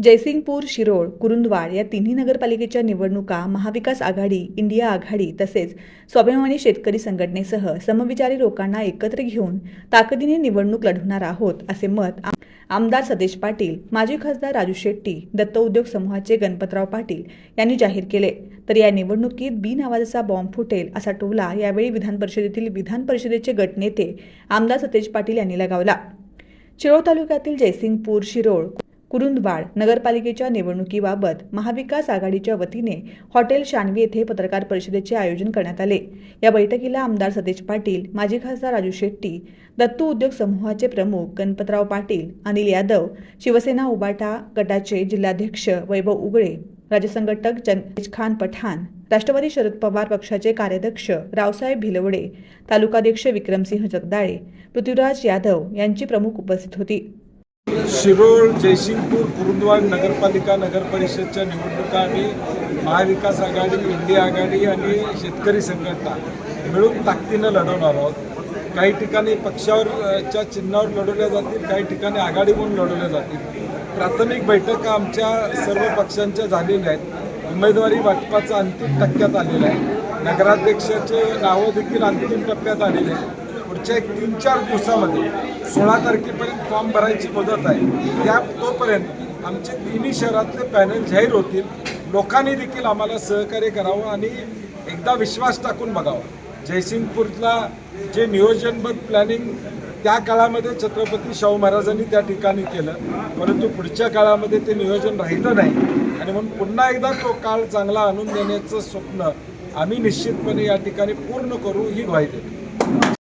जयसिंगपूर शिरोळ कुरुंदवाड या तिन्ही नगरपालिकेच्या निवडणुका महाविकास आघाडी इंडिया आघाडी तसेच स्वाभिमानी शेतकरी संघटनेसह समविचारी लोकांना एकत्र घेऊन ताकदीने निवडणूक लढवणार आहोत असे मत आमदार सतेज पाटील माजी खासदार राजू शेट्टी दत्त उद्योग समूहाचे गणपतराव पाटील यांनी जाहीर केले. तर या निवडणुकीत बिन आवाजाचा बॉम्ब फुटेल असा टोला यावेळी विधान परिषदेतील विधान परिषदेचे गटनेते आमदार सतेज पाटील यांनी लगावला. शिरोळ तालुक्यातील जयसिंगपूर शिरोळ कुरुंदवाड नगरपालिकेच्या निवडणुकीबाबत महाविकास आघाडीच्या वतीने हॉटेल शानवी येथे पत्रकार परिषदेचे आयोजन करण्यात आले. या बैठकीला आमदार सतेज पाटील माजी खासदार राजू शेट्टी दत्तू उद्योग समूहाचे प्रमुख गणपतराव पाटील अनिल यादव शिवसेना उबाटा गटाचे जिल्हाध्यक्ष वैभव उगळे राज्यसंघटक जंगेज खान पठाण राष्ट्रवादी शरद पवार पक्षाचे कार्याध्यक्ष रावसाहेब भिलवडे तालुकाध्यक्ष विक्रमसिंह जगदाळे पृथ्वीराज यादव यांची प्रमुख उपस्थित होती. शिरोळ जयसिंगपूर कुरुंदवाड नगरपालिका नगरपरिषदच्या निवडणुका आम्ही महाविकास आघाडी इंडिया आघाडी आणि शेतकरी संघटना मिळून ताकदीनं लढवणार आहोत. काही ठिकाणी पक्षावर च्या चिन्हावर लढवल्या जातील काही ठिकाणी आघाडी म्हणून लढवल्या जातील. प्राथमिक बैठका आमच्या सर्व पक्षांच्या झालेल्या आहेत. उमेदवारी वाटपाचा अंतिम टप्प्यात आलेला आहे. नगराध्यक्षाचे नावं देखील अंतिम टप्प्यात आलेले आहेत. पुढच्या एक तीन चार दिवसामध्ये सोळा तारखेपर्यंत फॉर्म भरायची मदत आहे. त्या तोपर्यंत आमचे तिन्ही शहरातले पॅनल जाहीर होतील. लोकांनी देखील आम्हाला सहकार्य करावं आणि एकदा विश्वास टाकून बघावा. जयसिंगपूरला जे नियोजनबद्ध प्लॅनिंग त्या काळामध्ये छत्रपती शाहू महाराजांनी त्या ठिकाणी केलं. परंतु पुढच्या काळामध्ये ते नियोजन राहिलं नाही. आणि म्हणून पुन्हा एकदा तो काळ चांगला आणून देण्याचं स्वप्न आम्ही निश्चितपणे या ठिकाणी पूर्ण करू ही ग्वाही देतो.